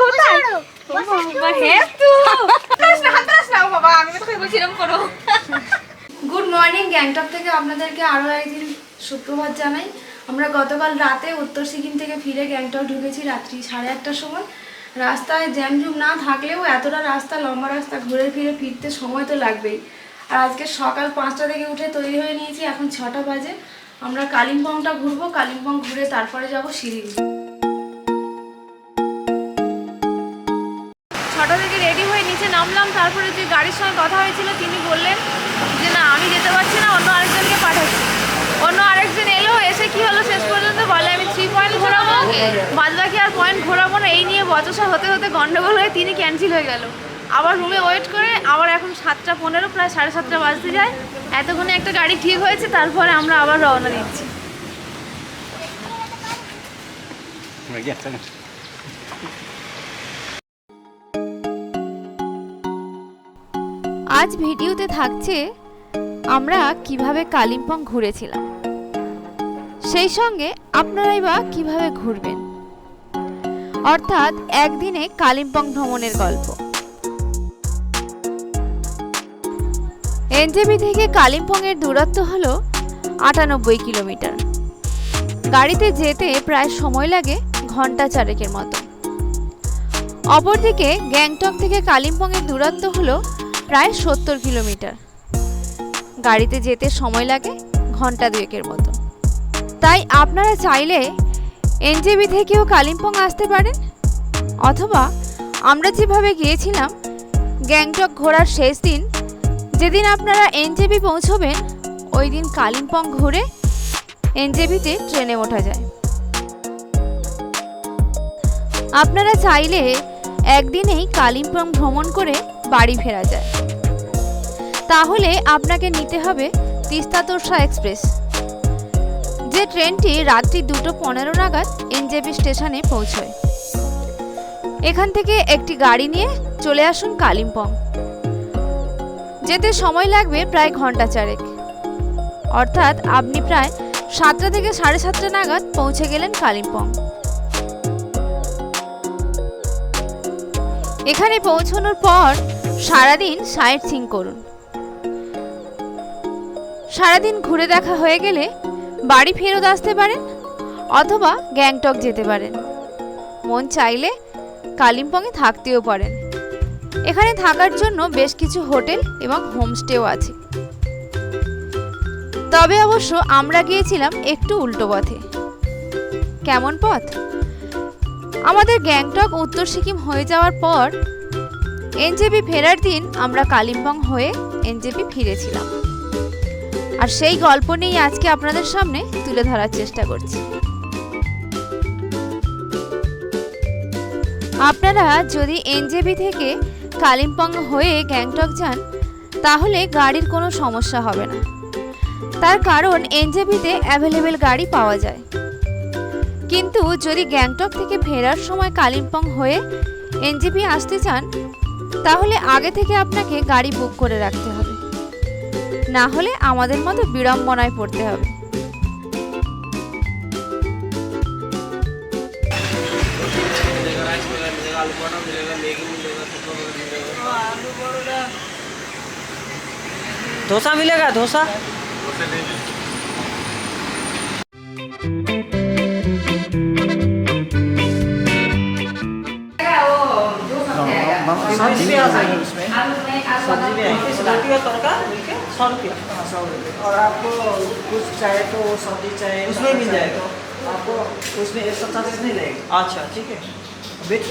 কোথায়। Good morning Gangtok থেকে আপনাদেরকে আরও একদিন সুপ্রভাত জানাই। আমরা গতকাল রাতে উত্তর সিকিম থেকে ফিরে গ্যাংটক ঢুকেছি রাত্রি সাড়ে আটটার সময়। রাস্তায় জ্যাম জুম না থাকলেও এতটা রাস্তা লম্বা রাস্তা ঘুরে ফিরে ফিরতে সময় তো লাগবেই। আর আজকে সকাল পাঁচটা থেকে উঠে তৈরি হয়ে নিয়েছি এখন ছটা বাজে। আমরা কালিম্পংটা ঘুরবো কালিম্পং ঘুরে তারপরে যাব শিলিগুড়ি। ছটা থেকে রেডি হয়ে নিচে নামলাম, তারপরে যে গাড়ির সঙ্গে কথা হয়েছিল, তিনি বললেন যে, না, আমি যেতে পারছি না, অন্য আরেকজনকে পাঠাচ্ছি। অন্য আরেকজন এলো, এসে কি হলো শেষ পর্যন্ত? বলে, আমি থ্রি পয়েন্ট ঘোরাবো বাদ বাকি আর পয়েন্ট ঘোরাবো না। এই নিয়ে বচসা হতে হতে গন্ডগোল হয়ে তিনি ক্যান্সেল হয়ে গেল। আবার রুমে ওয়েট করে, আবার এখন সাতটা পনেরো, প্রায় সাড়ে সাতটা বাজতে যায়। এতক্ষণে একটা গাড়ি ঠিক হয়েছে, তারপরে আমরা আবার রওনা দিচ্ছি। আজ ভিডিওতে থাকছে আমরা কীভাবে কালিম্পং ঘুরেছিলাম। সেই সঙ্গে আপনারাই বা কীভাবে ঘুরবেন। অর্থাৎ একদিনে কালিম্পং ভ্রমণের গল্প। এনজেবি থেকে কালিম্পংয়ের দূরত্ব হলো আটানব্বই কিলোমিটার। গাড়িতে যেতে প্রায় সময় লাগে ঘণ্টা চারেকের মতো। অপরদিকে গ্যাংটক থেকে কালিম্পংয়ের দূরত্ব হলো প্রায় সত্তর কিলোমিটার। গাড়িতে যেতে সময় লাগে ঘণ্টা দুয়েকের মতো। তাই আপনারা চাইলে এনজেবি থেকেও কালিম্পং আসতে পারেন, অথবা আমরা যেভাবে গিয়েছিলাম, গ্যাংটক ঘোরার শেষ দিন, যেদিন আপনারা এনজেবি পৌঁছবেন, ওই দিন কালিম্পং ঘুরে এনজেবিতে ট্রেনে ওঠা যায়। আপনারা চাইলে একদিনেই কালিম্পং ভ্রমণ করে বাড়ি ফেরা যায়। তাহলে আপনাকে নিতে হবে তিস্তা তোরসা এক্সপ্রেস। যে ট্রেনটি রাত্রি দুটো পনেরো নাগাদ এনজেপি স্টেশনে পৌঁছয়। এখান থেকে একটি গাড়ি নিয়ে চলে আসুন কালিম্পং। যেতে সময় লাগবে প্রায় ঘণ্টা চারেক। অর্থাৎ আপনি প্রায় সাতটা থেকে সাড়ে সাতটা নাগাদ পৌঁছে গেলেন কালিম্পং। এখানে পৌঁছানোর পর সারাদিন সাইট সিং করুন। সারাদিন ঘুরে দেখা হয়ে গেলে বাড়ি ফেরত আসতে পারেন অথবা গ্যাংটক যেতে পারেন। মন চাইলে কালিম্পংয়ে থাকতেও পারেন। এখানে থাকার জন্য বেশ কিছু হোটেল এবং হোমস্টেও আছে। তবে অবশ্য আমরা গিয়েছিলাম একটু উল্টো পথে। কেমন পথ? আমাদের গ্যাংটক উত্তর সিকিম হয়ে যাওয়ার পর এনজেপি ফেরার দিন আমরা কালিম্পং হয়ে এনজেপি ফিরেছিলাম। আর সেই গল্প নিয়েই আজকে আপনাদের সামনে তুলে ধরার চেষ্টা করছি। আপনারা যদি এনজেপি থেকে কালিম্পং হয়ে গ্যাংটক যান, তাহলে গাড়ির কোনো সমস্যা হবে না। তার কারণ এনজেপিতে অ্যাভেলেবেল গাড়ি পাওয়া যায়। কিন্তু যদি গ্যাংটক থেকে ফেরার সময় কালিম্পং হয়ে এনজেপি আসতে চান তাহলে আগে থেকে আপনাকে গাড়ি বুক করে রাখতে হবে। না হলে আমাদের মতো বিড়ম্বনায় পড়তে হবে। ধোসা মিলেগা, ধোসা? सब्जी भी आ जाएगा उसमें सब्जी भी आएगी रोटी और तड़का मिलके सौ रुपया और आपको कुछ चाहे तो सब्जी चाहे उसमें मिल जाएगा। तो आपको उसमें एक्स्ट्रा चार्जेस नहीं लगेगा अच्छा ठीक है बेच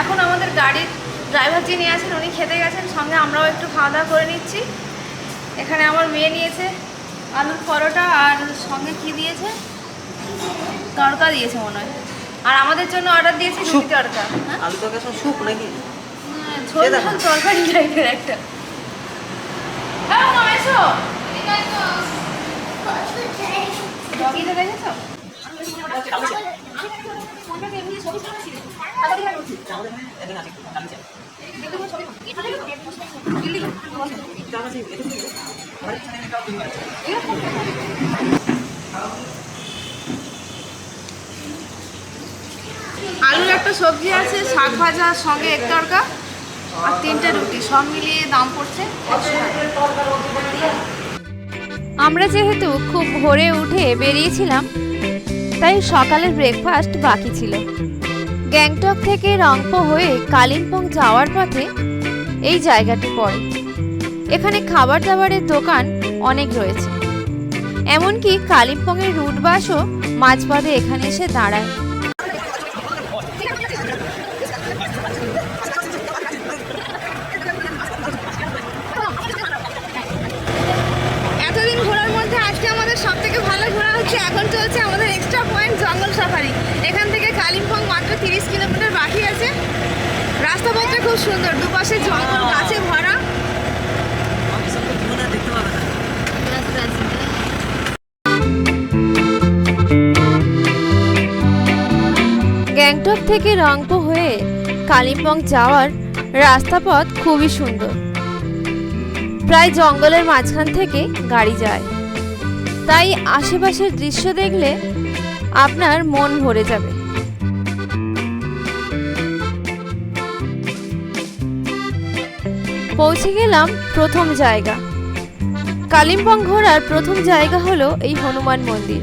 এখন আমাদের গাড়ির ড্রাইভার যিনি আছেন উনি খেতে গেছেন সঙ্গে আমরাও একটু খাওয়া দাওয়া করে নিচ্ছি এখানে আমার মেয়ে নিয়েছে আলুর পরোটা আর সঙ্গে কি দিয়েছে তড়কা দিয়েছে মনে হয়। আর আমাদের জন্য অর্ডার দিয়েছে রুটি তড়কা। হ্যাঁ? আলু তরকারি সব স্যুপ নাকি? হ্যাঁ, ঝোল। ঝোল তরকারি টাইপের একটা। হ্যাঁ মামা এসো। ডগিটা দেখেছ? আলুর একটা সবজি আছে, শাক ভাজা সঙ্গে এক তরকা আর তিনটে রুটি, সব মিলিয়ে দাম পড়ছে আমরা যেহেতু খুব ভোরে উঠে বেরিয়েছিলাম, তাই সকালের ব্রেকফাস্ট বাকি ছিল। গ্যাংটক থেকে রংপো হয়ে কালিম্পং যাওয়ার পথে এই জায়গাটি পড়ে। এখানে খাবার দাবারের দোকান অনেক রয়েছে। এমনকি কালিম্পংয়ের রুট বাসও মাঝপথে এখানে এসে দাঁড়ায় এতদিন ঘোরার মধ্যে আজকে আমাদের সব থেকে ভালো ঘোরা হচ্ছে এখন চলছে আমাদের এক্সট্রা পয়েন্ট জঙ্গল সাফারি এখান থেকে কালিম্পং মাত্র তিরিশ কিলোমিটার বাকি আছে। রাস্তা রাস্তাপথটা খুব সুন্দর দুপাশে জঙ্গল গাছে ভরা। দেখতে পাবে না। গ্যাংটক থেকে রংপো হয়ে কালিম্পং যাওয়ার রাস্তাপথ খুবই সুন্দর। প্রায় জঙ্গলের মাঝখান থেকে গাড়ি যায়। তাই আশেপাশের দৃশ্য দেখলে আপনার মন ভরে যাবে। পৌঁছে গেলাম প্রথম জায়গা। কালিম্পং ঘোরার প্রথম জায়গা হলো এই হনুমান মন্দির।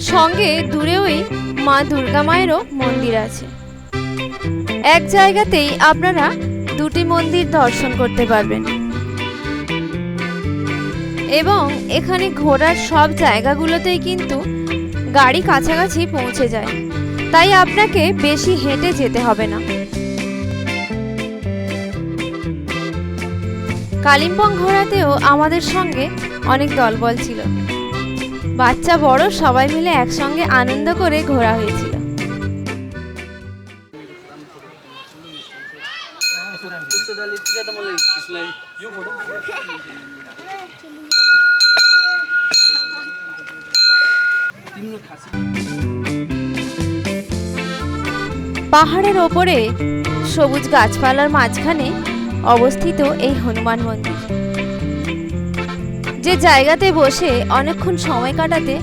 সঙ্গে দূরেওই মা দুর্গা মায়েরও মন্দির আছে। এক জায়গাতেই আপনারা দুটি মন্দির দর্শন করতে পারবেন। এবং এখানে ঘোরার সব জায়গাগুলোতেই কিন্তু গাড়ি কাছাকাছি পৌঁছে যায়। তাই আপনাকে বেশি হেঁটে যেতে হবে না। কালিম্পং ঘোরাতেও আমাদের সঙ্গে অনেক দলবল ছিল। বাচ্চা, বড় সবাই মিলে একসঙ্গে আনন্দ করে ঘোরা হয়েছিল। পাহাড়ের ওপরে সবুজ গাছপালার মাঝখানে অবস্থিত এই হনুমান মন্দির। যে জায়গাতে বসে অনেকক্ষণ সময় কাটাতে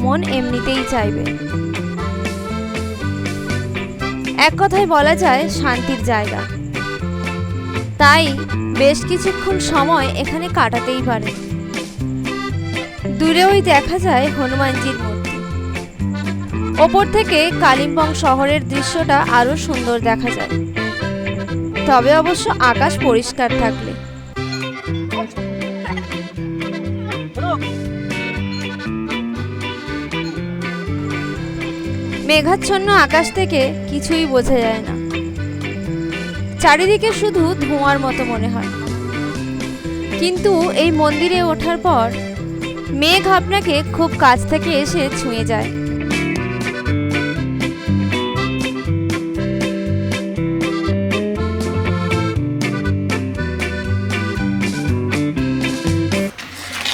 মন এমনিতেই চাইবে। এক কথায় বলা যায় শান্তির জায়গা। তাই বেশ কিছুক্ষণ সময় এখানে কাটাতেই পারে। দূরে ওই দেখা যায় হনুমানজির মূর্তি। ওপর থেকে কালিম্পং শহরের দৃশ্যটা আরও সুন্দর দেখা যায়। তবে অবশ্য আকাশ পরিষ্কার থাকলে। মেঘাচ্ছন্ন আকাশ থেকে কিছুই বোঝা যায় না। চারিদিকে শুধু ধোঁয়ার মতো মনে হয়। কিন্তু এই মন্দিরে ওঠার পর মেঘ আপনাকে খুব কাছ থেকে এসে ছুঁয়ে যায়।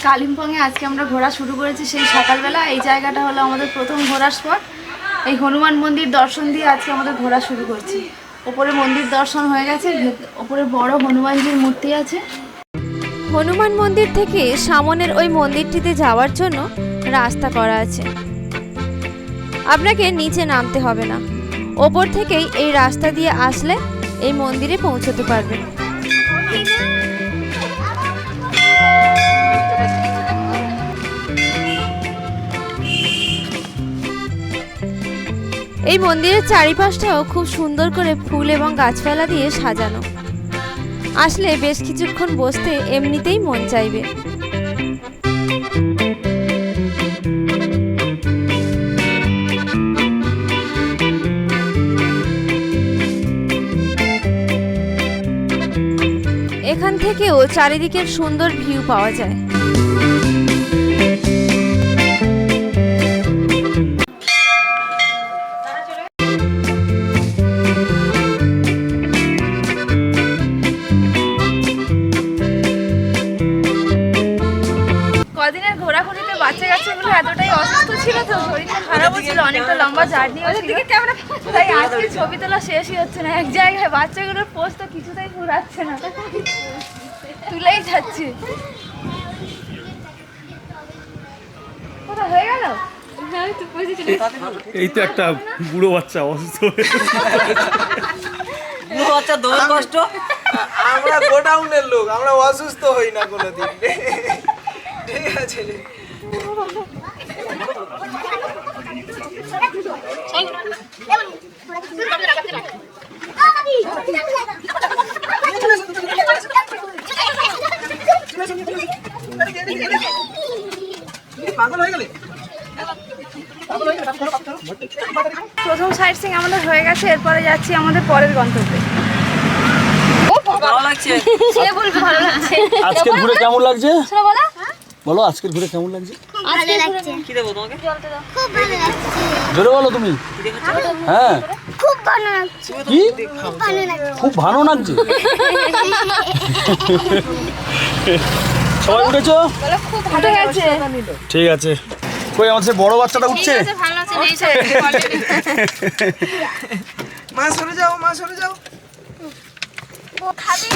কালিম্পংয়ে আজকে আমরা ঘোরা শুরু করেছি সেই সকালবেলা। এই জায়গাটা হলো আমাদের প্রথম ঘোরার স্পট এই হনুমান মন্দির দর্শন দিয়ে আজকে আমাদের ঘোরা শুরু করছি। ওপরে মন্দির দর্শন হয়ে গেছে ওপরে বড় হনুমানজির মূর্তি আছে। হনুমান মন্দির থেকে সামনের ওই মন্দিরটিতে যাওয়ার জন্য রাস্তা করা আছে। আপনাকে নিচে নামতে হবে না। ওপর থেকেই এই রাস্তা দিয়ে আসলে এই মন্দিরে পৌঁছতে পারবেন। এই মন্দিরের চারিপাশটাও খুব সুন্দর করে ফুল এবং গাছপালা দিয়ে সাজানো। আসলে বেশ কিছুক্ষণ বসতে এমনিতেই মন চাইবে। এখান থেকেও চারিদিকের সুন্দর ভিউ পাওয়া যায়। লম্বা জার্নি থেকে ক্যামেরা তাই আজকে ছবি তোলা শেষই হচ্ছে না। এক জায়গায় বাচ্চাগুলোর পোস্ট তো কিছুতেই পুরাচ্ছে না। তুলেই যাচ্ছে। কোথা হয়ে গেল? এই তো একটা বুড়ো বাচ্চা অসুস্থ বুড়ো বাচ্চা দৌড় কষ্ট। আমরা গোডাউনের লোক আমরা অসুস্থ হই না কোনোদিন। ঠিক আছে। পাগল হয়ে গেলে প্রথম সাইড সিং আমাদের হয়ে গেছে এরপরে যাচ্ছি আমাদের পরের গন্তব্যে। ভালো লাগছে। সে বলবে ভালো লাগছে। আজকের ঘুরে কেমন লাগছে? বলো। আজকের ঘুরে কেমন লাগছে? ভালো লাগছে। কি দেবো তোমাকে? খুব ভালো লাগছে। জোরে বলো তুমি। হ্যাঁ। খুব ভালো লাগছে। কি? খুব ভালো লাগছে। খুব ভালো লাগছে? সবাই উঠেছো? ঠিক আছে। কই আমার সে বড় বাচ্চাটা উঠছে? মা সরে যাও মা সরে যাও। খাবে।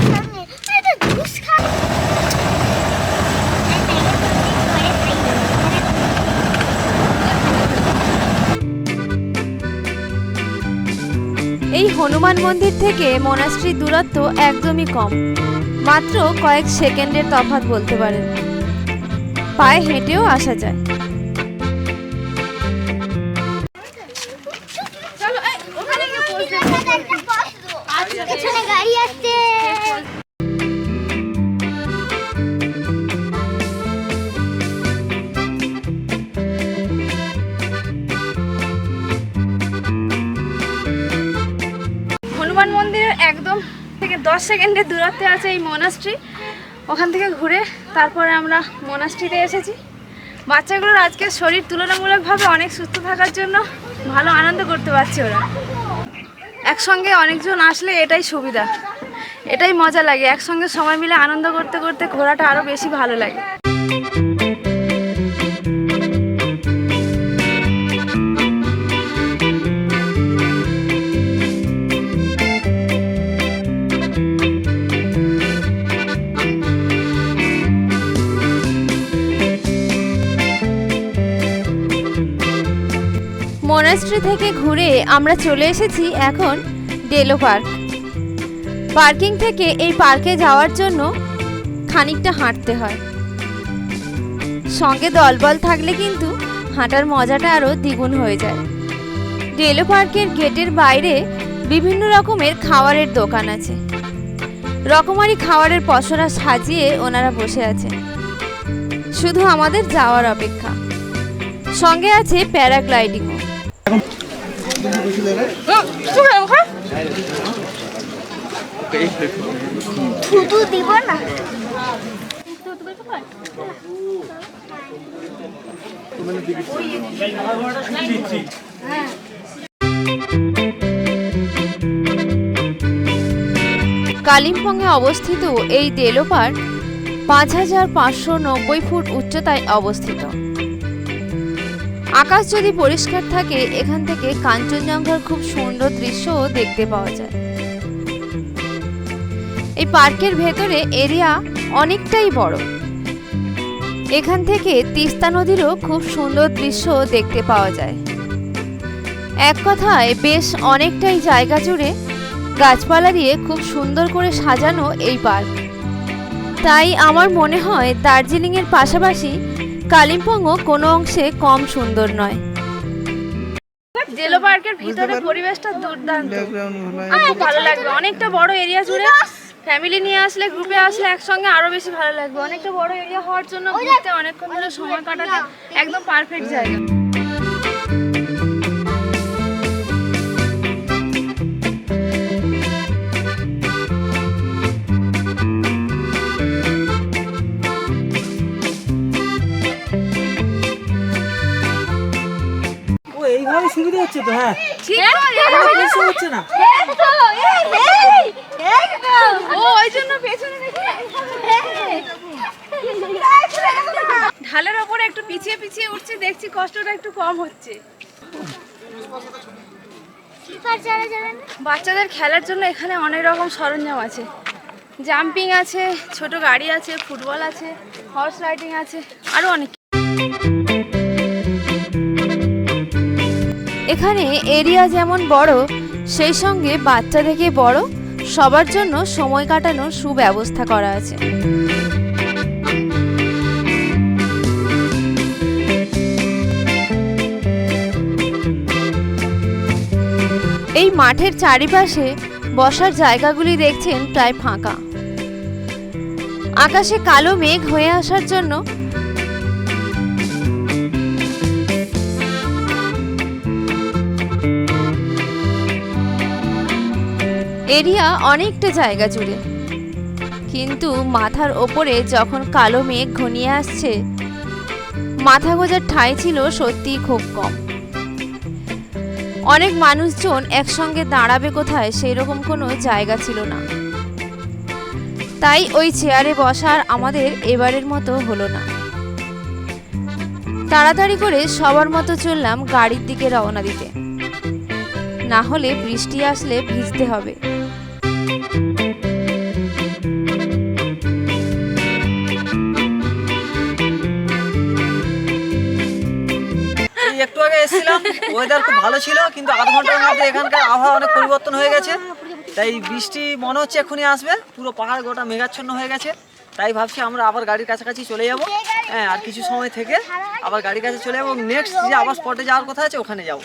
এই হনুমান মন্দির থেকে মোনাস্ট্রির দূরত্ব একদমই কম। মাত্র কয়েক সেকেন্ডের তফাত বলতে পারেন। পায়ে হেঁটেও আসা যায়। পেছনে গাড়ি আসছে। সেকেন্ডের দূরত্বে আছে এই মনাস্ট্রি ওখান থেকে ঘুরে তারপরে আমরা মনাস্ট্রিতে এসেছি। বাচ্চাগুলোর আজকে শরীর তুলনামূলকভাবে অনেক সুস্থ থাকার জন্য ভালো আনন্দ করতে পারছি ওরা। একসঙ্গে অনেকজন আসলে এটাই সুবিধা। এটাই মজা লাগে। একসঙ্গে সময় মিলে আনন্দ করতে করতে ঘোরাটা আরও বেশি ভালো লাগে। মোনাস্ট্রি থেকে ঘুরে আমরা চলে এসেছি এখন ডেলো পার্ক পার্কিং থেকে এই পার্কে যাওয়ার জন্য খানিকটা হাঁটতে হয়। সঙ্গে দলবল থাকলে কিন্তু হাঁটার মজাটা আরও দ্বিগুণ হয়ে যায়। ডেলো পার্কের গেটের বাইরে বিভিন্ন রকমের খাবারের দোকান আছে। রকমারি খাবারের পসরা সাজিয়ে ওনারা বসে আছে শুধু আমাদের যাওয়ার অপেক্ষা। সঙ্গে আছে প্যারাগ্লাইডিংও। থুতু দিব না। কালিম্পংয়ে অবস্থিত এই ডেলো পার্ক পাঁচ হাজার পাঁচশো নব্বই ফুট উচ্চতায় অবস্থিত। আকাশ যদি পরিষ্কার থাকে, এখান থেকে কাঞ্চনজঙ্ঘার খুব সুন্দর দৃশ্যও দেখতে পাওয়া যায়। এই পার্কের ভেতরে এরিয়া অনেকটাই বড়। এখান থেকে তিস্তা নদীরও খুব সুন্দর দৃশ্য দেখতে পাওয়া যায়। এক কথায়, বেশ অনেকটাই জায়গা জুড়ে গাছপালা দিয়ে খুব সুন্দর করে সাজানো এই পার্ক। তাই আমার মনে হয় দার্জিলিংয়ের পাশাপাশি কালিম্পংও কোনো অংশে কম সুন্দর নয়। জেলো পার্কের ভিতরে পরিবেশটা দুর্দান্ত। ভালো লাগবে। অনেকটা বড় এরিয়া জুড়ে ফ্যামিলি নিয়ে আসলে, গ্রুপে আসলে একসঙ্গে আরও বেশি ভালো লাগবে। অনেকটা বড় এরিয়া হওয়ার জন্য ঘুরতে অনেকক্ষণ ধরে সময় কাটাতে একদম পারফেক্ট জায়গা। এইভাবে সুবিধা হচ্ছে তো হ্যাঁ। কিছু হচ্ছে না। ঢালের ওপরে একটু পিছিয়ে পিছিয়ে উঠছে দেখছি কষ্টটা একটু কম হচ্ছে। বাচ্চাদের খেলার জন্য এখানে অনেক রকম সরঞ্জাম আছে। জাম্পিং আছে ছোট গাড়ি আছে ফুটবল আছে হর্স রাইডিং আছে আরও অনেক এখানে এরিয়া যেমন বড়, সেই সঙ্গে বাচ্চা থেকে বড়, সবার জন্য সময় কাটানোর সুব্যবস্থা করা আছে। এই মাঠের চারিপাশে বসার জায়গাগুলি দেখছেন প্রায় ফাঁকা। আকাশে কালো মেঘ হয়ে আসার জন্য এরিয়া অনেকটা জায়গা জুড়ে। কিন্তু মাথার ওপরে যখন কালো মেঘ ঘনিয়ে আসছে, মাথা গোজার ঠাঁই ছিল সত্যিই খুব কম। অনেক মানুষজন একসঙ্গে দাঁড়াবে কোথায় সেই রকম কোনো জায়গা ছিল না। তাই ওই চেয়ারে বসার আমাদের এবারের মতো হলো না। তাড়াতাড়ি করে সবার মতো চললাম গাড়ির দিকে রওনা দিতে। না হলে বৃষ্টি আসলে ভিজতে হবে। একটু আগে এসেছিলাম ওয়েদার খুব ভালো ছিল, কিন্তু আধ ঘণ্টার মধ্যে এখানকার আবহাওয়া অনেক পরিবর্তন হয়ে গেছে। তাই বৃষ্টি মনে হচ্ছে এক্ষুনি আসবে, পুরো পাহাড় গোটা মেঘাচ্ছন্ন হয়ে গেছে। তাই ভাবছি আমরা আবার গাড়ির কাছাকাছি চলে যাব। হ্যাঁ আর কিছু সময় থেকে আবার গাড়ির কাছে চলে যাব নেক্সট যে আবার স্পটে যাওয়ার কথা আছে, ওখানে যাব।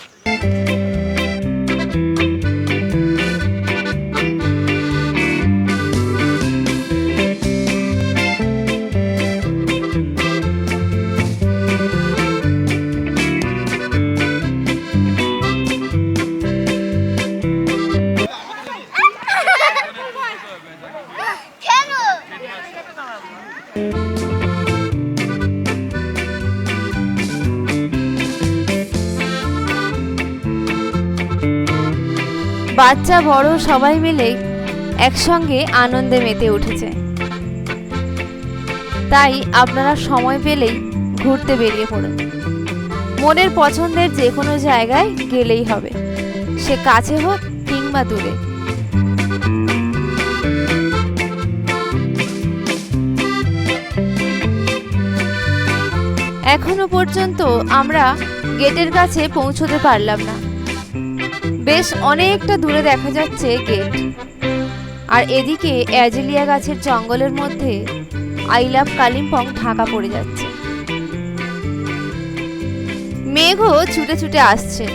বাচ্চা, বড় সবাই মিলে একসঙ্গে আনন্দে মেতে উঠেছে। তাই আপনারা সময় পেলেই ঘুরতে বেরিয়ে পড়ুন। মনের পছন্দের যে কোনো জায়গায় গেলেই হবে। সে কাছে হোক কিংবা দূরে। এখনও পর্যন্ত আমরা গেটের কাছে পৌঁছতে পারলাম না। বেশ অনেকটা দূরে দেখা যাচ্ছে গেট। আর এদিকে অ্যাজেলিয়া গাছের জঙ্গলের মধ্যে আই লাভ কালিম্পং ঢাকা পড়ে যাচ্ছে। মেঘও ছুটে ছুটে আসছে।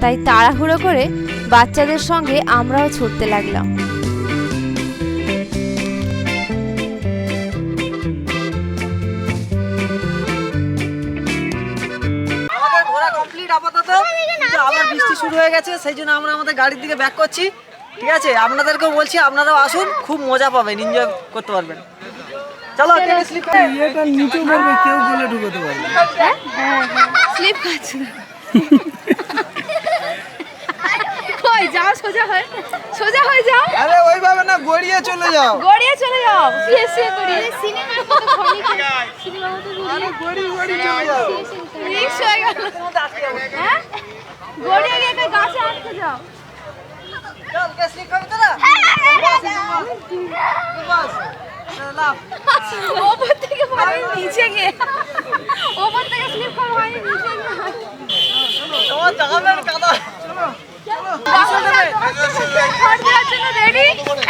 তাই তাড়াহুড়ো করে বাচ্চাদের সঙ্গে আমরাও ছুটতে লাগলাম। হয়ে গেছে সেই জন্য আমরা আমাদের গাড়ির দিকে ব্যাক করছি। ঠিক আছে? আপনাদেরকেও বলছি আপনারাও আসুন খুব মজা পাবেন এনজয় করতে পারবেন। চলো স্লিপ ইয়েটা নিচে পড়বে কেউ গলে ঢুকতে পারবে স্লিপ খাচ্ছে কই যাও সোজা হয়ে সোজা হয়ে যাও। আরে ওইভাবে না গড়িয়ে চলে যাও। গড়িয়ে চলে যাও। শুয়ে শুয়ে গড়িয়ে সিনেমার মতো ঘড়িতে। সিনেমার মতো গড়ি গড়ি চলে যাও রিক্স হয়ে গেল। হ্যাঁ? গড়িয়ে গিয়ে একটা গাছে আটকে যাও। চল কে স্লিপ খাবে তোরা? বাস লাভ ওপর থেকে পড়ে নিচে গিয়ে। ওপর থেকে স্লিপ করে হয়নি নিচে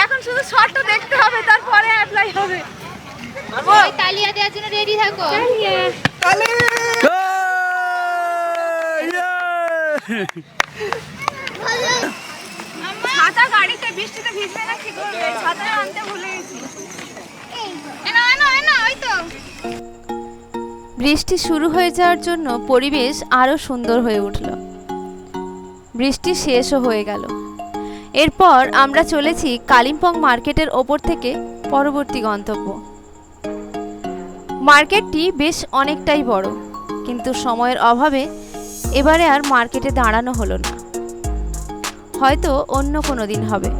এখন শুধু শর্টটা দেখতে হবে তারপরে অ্যাপ্লাই হবে। তালিয়া দেওয়ার জন্য রেডি থাকো। বৃষ্টি শুরু হয়ে যাওয়ার জন্য পরিবেশ আরও সুন্দর হয়ে উঠল। বৃষ্টি শেষও হয়ে গেল। এরপর আমরা চলেছি কালিম্পং মার্কেটের ওপর থেকে পরবর্তী গন্তব্য। মার্কেটটি বেশ অনেকটাই বড়, কিন্তু সময়ের অভাবে এবারে আর মার্কেটে দাঁড়ানো হলো না। হয়তো অন্য কোনো দিন হবে।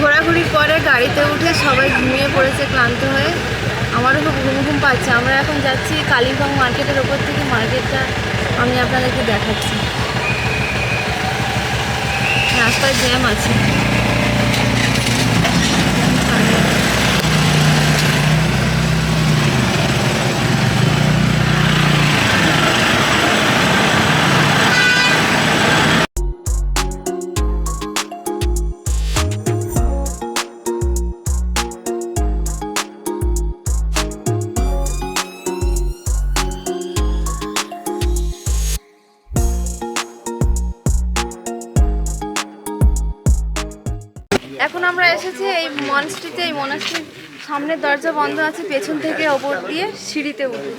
ঘোরাঘুরির পরে গাড়িতে উঠে সবাই ঘুমিয়ে পড়েছে, ক্লান্ত হয়ে। আমারও খুব ঘুম ঘুম পাচ্ছে। আমরা এখন যাচ্ছি কালিম্পং মার্কেটের ওপর থেকে। মার্কেটটা আমি আপনাদেরকে দেখাচ্ছি। রাস্তায় জ্যাম আছে। সামনের দরজা বন্ধ আছে, পেছন থেকে ওপর দিয়ে সিঁড়িতে উঠে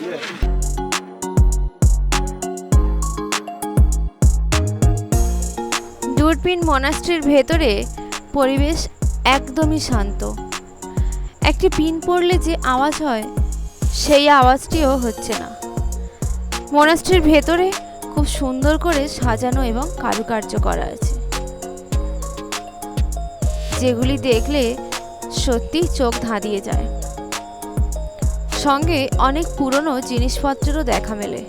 দূরবীন মনাস্ট্রির ভেতরে পরিবেশ একদমই শান্ত। একটি পিন পড়লে যে আওয়াজ হয়, সেই আওয়াজটিও হচ্ছে না। মনাস্ট্রির ভেতরে খুব সুন্দর করে সাজানো এবং কারুকার্য করা আছে। যেগুলি দেখলে সত্যি চোখ ধাঁধিয়ে যায়। সঙ্গে অনেক পুরনো জিনিসপত্রেরও দেখা মেলে।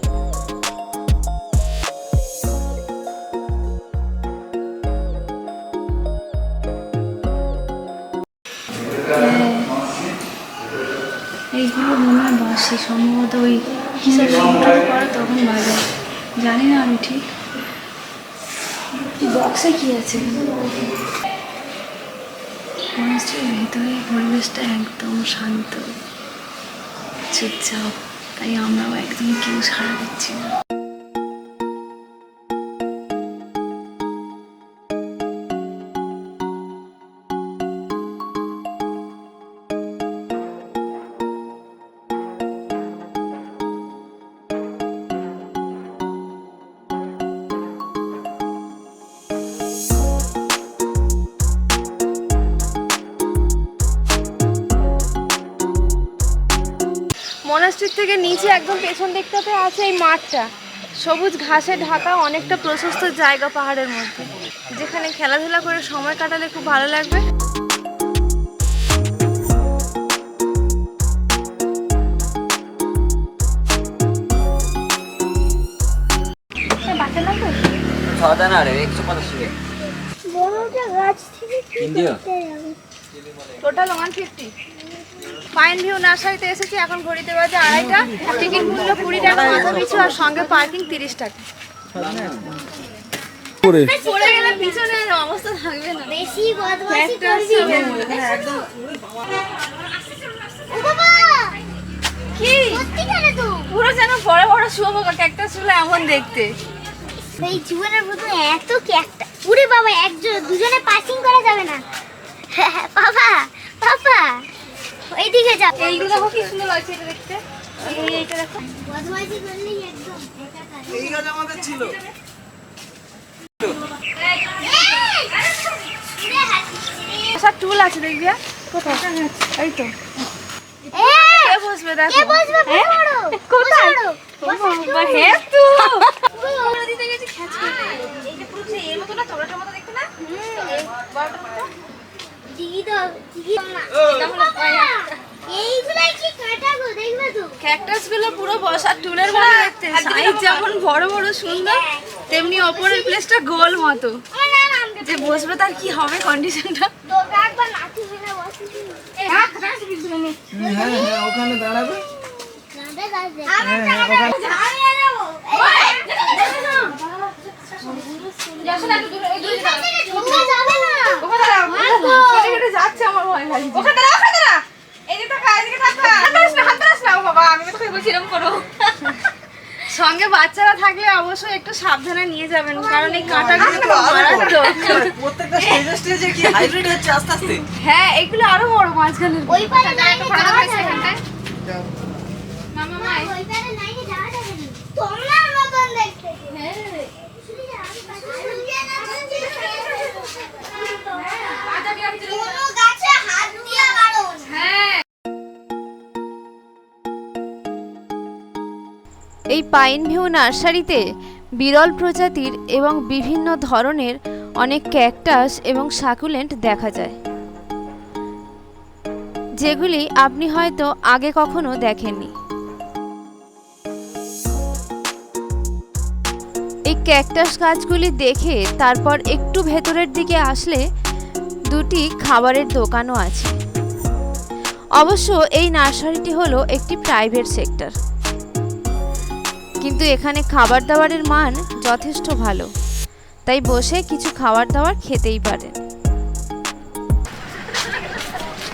এইগুলো মনে হয় বাসি সম্ভবত ওই কিসের সংগ্রহ করে তখন জানি না আমি ঠিক। বক্সে কি আছে? মনস্ট্রির ভিতরে পরিবেশটা একদম শান্ত। চুপচাপ তাই আমরাও একদম কেউ সারা দিচ্ছি না। থেকে নিচে একদম পেছন দিকটাতে আছে এই মাঠটা। সবুজ ঘাসে ঢাকা অনেকটা প্রশস্ত জায়গা পাহাড়ের মধ্যে। যেখানে খেলাধুলা করে সময় কাটালে খুব ভালো লাগবে? Total one fifty pine view নার্সারিতে এসেছি এখন ঘড়িতে বাজে আড়াইটা। টিকিট মূল্য কুড়ি টাকা মাথা পিছু আর সঙ্গে পার্কিং তিরিশ টাকা। করে পড়ে গেলে পিছনে অবস্থা থাকবে না। বেশি বদমাশি করবি। আছে। ও বাবা! কি? পুরো যেন বড় বড় শুয়োপোকা ক্যাকটাস ছিল এমন দেখতে। এই জীবনের প্রথম এত বাবা একজন দুজনে পাসিং করা যাবে না। বাবা বাবা। এইদিকে যাও এইগুলো দেখো কি সুন্দর লাগছে এটা দেখতে। এই এইটা দেখো। বদমাশি করলেই একদম এই গাছ আমাদের ছিল। আচ্ছা টুল আছে দেখবি কোথায়? এই তো। কে বসবে দেখো? কে বসবে? বড় কোথায়? বসো। বা হে তু। আমরা দিতে গেছি খ্যাচ করতে এই যে পুরো এর মতো না তোমরা মতো দেখতে না? এই বড়টার মতো দিদি তো দিদি না এটা হলো এইগুলাই কি কাটা গো দেখবে তো? ক্যাকটাসগুলো পুরো বসার টুলের মতো দেখতে। সাইজ যেমন বড় বড় সুন্দর তেমনি ওপরের প্লেসটা গোল মতো। যে বসবে তার কি হবে কন্ডিশনটা তো একবার নাচি হয়ে। হ্যাঁ হ্যাঁ ওখানে দাঁড়াবে গাঁদা গাছ দেখ আমার টাকা ঝাড়িয়ে দেবো ঢোকা যাবে না যাচ্ছে আমার ভয় লাগছে ওখানে দাঁড়া ওখানে দাঁড়া এদিকে তাকা এদিকে তাকা হাত না হাত না। বাবা আমি তো তোকে বলছি করো। সঙ্গে বাচ্চারা থাকলে অবশ্যই একটু সাবধানে নিয়ে যাবেন কারণ এই কাঁটাগুলো প্রত্যেকটা স্টেজে স্টেজে কি হাইব্রিড হচ্ছে আস্তে আস্তে? হ্যাঁ এগুলো আরও বড় মাঝখানে ওই পারে লাইনে যাওয়া যাবে মামা মাই ওই পারে লাইনে যাওয়া যাবে না। তোমার মতন দেখতে। হ্যাঁ কোনো গাছে হাত দিয়ে বাড়ো হ্যাঁ এই পাইন ভিউ নার্সারিতে বিরল প্রজাতির এবং বিভিন্ন ধরনের অনেক ক্যাকটাস এবং সাকুলেন্ট দেখা যায়। যেগুলি আপনি হয়তো আগে কখনো দেখেননি। এই ক্যাকটাস গাছগুলি দেখে তারপর একটু ভেতরের দিকে আসলে দুটি খাবারের দোকানও আছে। অবশ্য এই নার্সারিটি হলো একটি প্রাইভেট সেক্টর। কিন্তু এখানে খাবার দাবারের মান যথেষ্ট ভালো। তাই বসে কিছু খাবার দাবার খেতেই পারেন।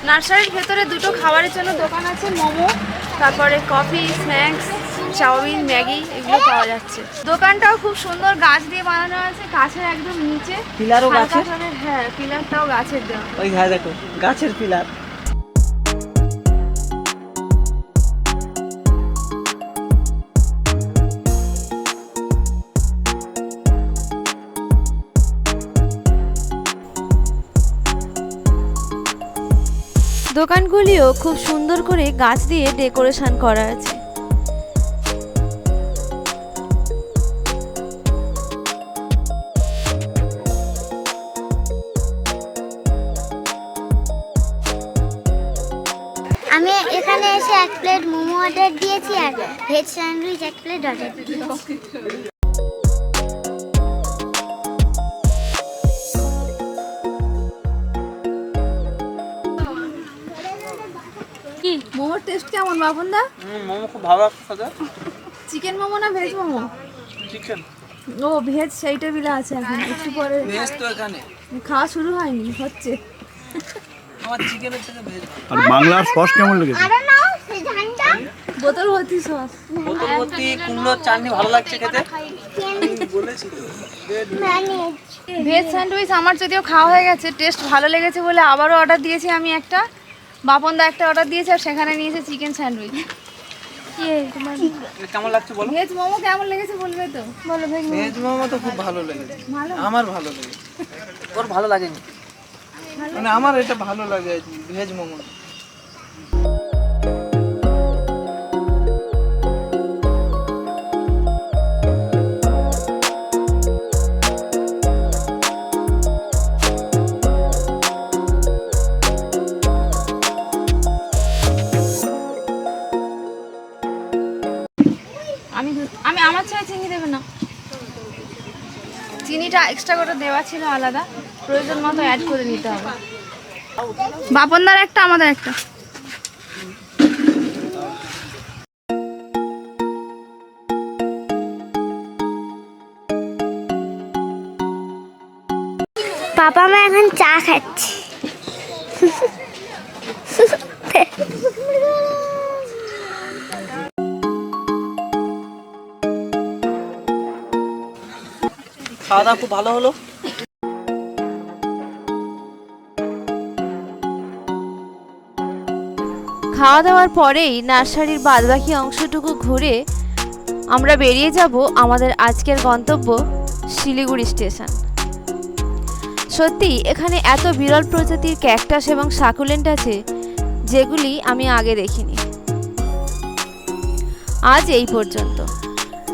নার্সারির ভেতরে দুটো খাবারের জন্য দোকান আছে, মোমো, তারপরে কফি, স্ন্যাক্স চাউমিন ম্যাগি এগুলো পাওয়া যাচ্ছে। দোকানটাও খুব সুন্দর গাছ দিয়ে বানানো আছে গাছের একদম নিচে। পিলারও গাছের? হ্যাঁ পিলারটাও গাছের দেওয়া। ওই হ্যাঁ দেখো গাছের পিলার। দোকানগুলিও খুব সুন্দর করে গাছ দিয়ে ডেকোরেশন করা আছে। আমি এখানে এসে এক প্লেট মোমো অর্ডার দিয়েছি আর ভেজ স্যান্ডউইচ এক প্লেট অর্ডার দিয়েছি। কি? মোমোর টেস্ট কেমন বাবন দা মোমো খুব ভালো লাগছে চিকেন মোমো না ভেজ মোমো? চিকেন ও ভেজ সেই টেবিলে আছে এখন একটু পরে ভেজ তো এখানে। খাওয়া শুরু হয়নি হচ্ছে। আর বাংলার সস কেমন লেগেছে? বোতল ভর্তি সস। বোতল ভর্তি কুমড়োর চাটনি ভালো লাগছে খেতে? ভেজ স্যান্ডউইচ আমার যদিও খাওয়া হয়ে গেছে টেস্ট ভালো লেগেছে বলে আবারও অর্ডার দিয়েছি আমি একটা। বাপন দা একটা অর্ডার দিয়েছে আর সেখানে নিয়েছে চিকেন স্যান্ডউইচ কেমন লাগছে বলো? ভেজ মোমো কেমন লেগেছে বলবে তো? বলো ভেজ মোমো। তো খুব ভালো লেগেছে। আমার ভালো লেগেছে। ওর ভালো লাগেনি। মানে আমার এটা ভালো লাগে ভেজ মোমো। আমি আমি আমার ছাড়া চিনি দেবে না। চিনিটা এক্সট্রা করে দেওয়া ছিল আলাদা। প্রয়োজন মতো অ্যাড করে নিতে হবে। বাপনদার একটা আমাদের একটা। পাপা মা এখন চা খাচ্ছে। খাওয়া দাওয়া খুব ভালো হলো? খাওয়া দাওয়ার পরেই নার্সারির বাদবাকি অংশটুকু ঘুরে আমরা বেরিয়ে যাব আমাদের আজকের গন্তব্য শিলিগুড়ি স্টেশন। সত্যি, এখানে এত বিরল প্রজাতির ক্যাকটাস এবং সাকুলেন্ট আছে যেগুলি আমি আগে দেখিনি। আজ এই পর্যন্ত।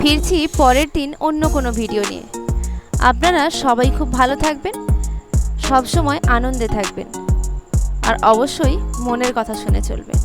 ফিরছি পরের দিন অন্য কোনো ভিডিও নিয়ে। আপনারা সবাই খুব ভালো থাকবেন, সবসময় আনন্দে থাকবেন, আর অবশ্যই মনের কথা শুনে চলবেন।